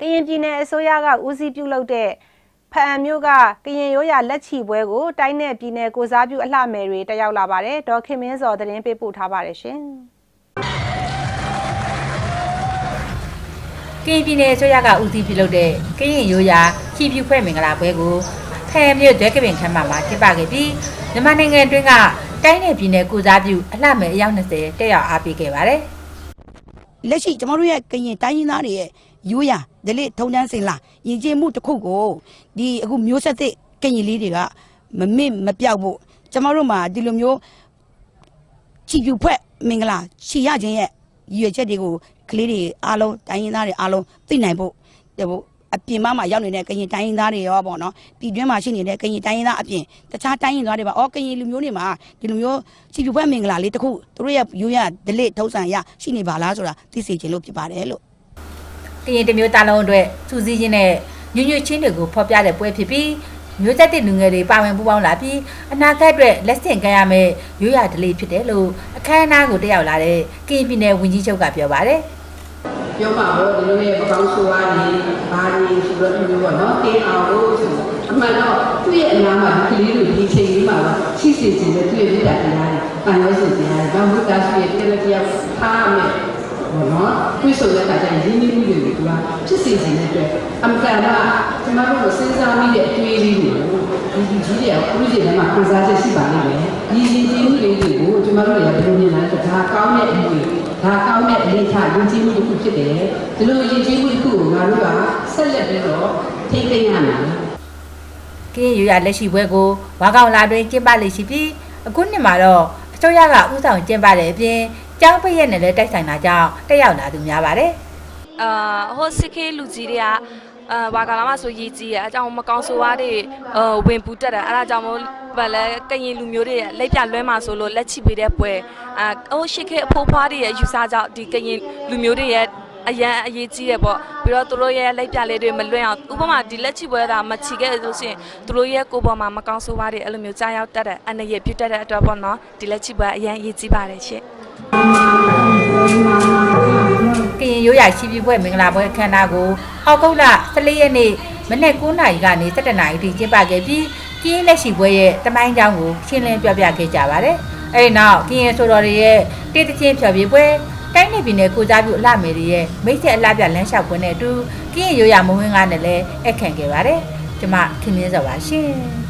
ကရင်ပြည်နယ်အစိုးရကဦးစီးပြုလုပ်တဲ့ဖအံမျိုးကကရင်ရိုးရာလက်ချီပွဲကိုတိုင်းနယ်ပြည်နယ်ကိုစားပြုအလှမယ်တွေတက်ရောက်လာပါတယ်ဒေါ်ခင်မင်းစောသတင်းပေးပို့ထားပါတယ်ရှင်ကရင်ပြည်နယ်အစိုးရကဦးစီးပြုလုပ်တဲ့ကရင်ရိုးရာချီဖြူဖွဲ့မင်္ဂလာပွဲကိုဖဲမြို့ဒွဲကပင်ခမ်းမမှာကျင်းပခဲ့ပြီးမြန်မာနိုင်ငံအတွင်းကတိုင်းနယ်ပြည်နယ်ကိုစားပြုအလှမယ်အယောက်20တက်ရောက်အားပေးခဲ့ပါတယ်လက်ရှိကျမတို့ရဲ့ကရင်တိုင်းရင်းသားတွေရဲ့ ရိုးရာဒလိထုံတန်းစင်လာယဉ်ကျေးမှုတစ်ခုကိုဒီအခုမျိုးဆက်သစ်ကရင်လေးတွေကမမေ့မပြောက်ဖို့ကျမတို့မှာဒီလိုမျိုးချီပြူဖွဲ့မင်္ဂလာချီရခြင်းရဲ့ရည်ရွယ်ချက်တွေကိုကလေးတွေအားလုံးတိုင်းရင်းသားတွေအားလုံးသိနိုင်ဖို့ဟိုအပြင်မှာရောက်နေတဲ့ကရင်တိုင်းရင်းသားတွေရောပေါ့နော်ပြည်တွင်းမှာရှိနေတဲ့ကရင်တိုင်းရင်းသားအပြင်တခြားတိုင်းရင်းသားတွေပါအော်ကရင်လူမျိုးတွေမှာဒီလိုမျိုးချီပြူဖွဲ့မင်္ဂလာလေးတစ်ခုသူတို့ရဲ့ရိုးရာဒလိထုံးစံရရှိနေပါလားဆိုတာသိစေချင်လို့ဖြစ်ပါတယ်လို့ ကရင်တစ်မျိုးသားလုံးအတွက်စူးစီးခြင်းနဲ့ညွညွချင်းတွေကိုဖော်ပြတဲ့ပွဲဖြစ်ပြီးမျိုးသက်တဲ့လူငယ်တွေပါဝင်ပူးပေါင်းလာပြီးအနာဂတ်အတွက်လက်ဆင့်ကမ်းရမယ့်ရိုးရာဓလေ့ဖြစ်တယ်လို့အခမ်းအနားကိုတက်ရောက်လာတဲ့ကရင်ပြည်နယ်ဝန်ကြီးချုပ်ကပြောပါတယ်ပြောမှာတော့ဒီလိုရဲ့ပကောင်းဆိုးအားတွေဘာတွေဆိုတော့ဒီလိုပေါ့နော်တင်းအောင်လို့ဆိုအမှန်တော့သူ့ရဲ့အနာမှာဒီကလေးတွေဒီချိန်လေးမှာရှိစီစီနဲ့သူ့ရဲ့ပြတာတရားတွေပန်လို့စီတရားတွေဘာလို့တာရှိရဲ့တကယ်တရားထားမယ် ဘောနော်သူဆိုတဲ့အခါကျရင်ရင်းနှီးမှုတွေကိုသူကဖြစ်စီစီနဲ့အတွက်အမှန်တော့ကျမတို့စဉ်းစားမိတဲ့အတွေးလေးတွေကိုဒီကြီးတွေကဥပဒေထဲမှာခံစားချက်ရှိပါလိမ့်မယ်ဒီရင်းနှီးမှုလေးတွေကိုကျမတို့လည်းဘယ်လိုမြင်လဲဆိုတော့ဒါကောင်းတဲ့အမှုတွေဒါကောင်းတဲ့အနေထားယဉ်ကျေးမှုတစ်ခုဖြစ်တယ်ဒီလိုယဉ်ကျေးမှုတစ်ခုကိုငါတို့ကဆက်လက်ပြီးတော့ထိန်းသိမ်းရမယ်ကရင်ရိုးရာလက်ရှိပွဲကိုဝါကောင်လာတွင်ကျင်းပလေရှိပြီးအခုနှစ်မှာတော့အစိုးရကဥဆောင်ကျင်းပတဲ့အပြင် ကျောင်းပိတ်ရက်နဲ့လည်းတိုက်ဆိုင်တာကြောင့်တက်ရောက်လာသူများပါတယ်အာဟိုစစ်ခေးလူကြီးတွေကအာဘာကလာမဆိုရေးကြီးရအကြောင်းမကောင်းဆိုးဝါးတွေအာဝင်ပူတက်တယ်အဲ့ဒါကြောင့်မို့ဗလဲကရင်လူမျိုးတွေရဲ့လက်ပြလွဲမှာဆိုလို့လက်ချိပေးတဲ့ပွဲအာဟိုရှစ်ခေးအဖိုးဖွားတွေရဲ့ယူဆကြောင့်ဒီကရင်လူမျိုးတွေရဲ့အရန်အရေးကြီးရပေါ့ပြီးတော့သူတို့ရဲ့လက်ပြလေးတွေမလွင့်အောင်ဥပမာဒီလက်ချိပွဲတာမချီခဲ့လို့ရှိရင်သူတို့ရဲ့ကိုယ်ပေါ်မှာမကောင်းဆိုးဝါးတွေအဲ့လိုမျိုးကြားရောက်တတ်တဲ့အန္တရာယ်ပြုတ်တတ်တဲ့အတွက်ပေါ့နော်ဒီလက်ချိပွဲအရန်အရေးကြီးပါတယ်ရှင့် ကရင်ရိုးရာရှိပြီပွဲမင်္ဂလာပွဲအခမ်းအနားကိုဟောက်ကုတ်လ14ရက်နေ့မနေ့9နာရီကနေ17နာရီထိကျင်းပခဲ့ပြီးကရင်လက်ရှိပွဲရဲ့တမိုင်းကြောင်းကိုရှင်းလင်းပြပြခဲ့ကြပါတယ်။အဲဒီနောက်ကရင်ဆိုတော်တွေရဲ့တေးတချင်းဖြော်ပြပွဲတိုင်းနယ်ပြည်နယ်ကိုကြားပြုအလှမယ်တွေရဲ့မိတ်ဆက်အလှပြလမ်းလျှောက်ပွဲနဲ့အတူကရင်ရိုးရာမဝင်းကားနဲ့လည်းအခန့်ခဲ့ပါတယ်။ကျမခင်မင်းစောပါရှင်။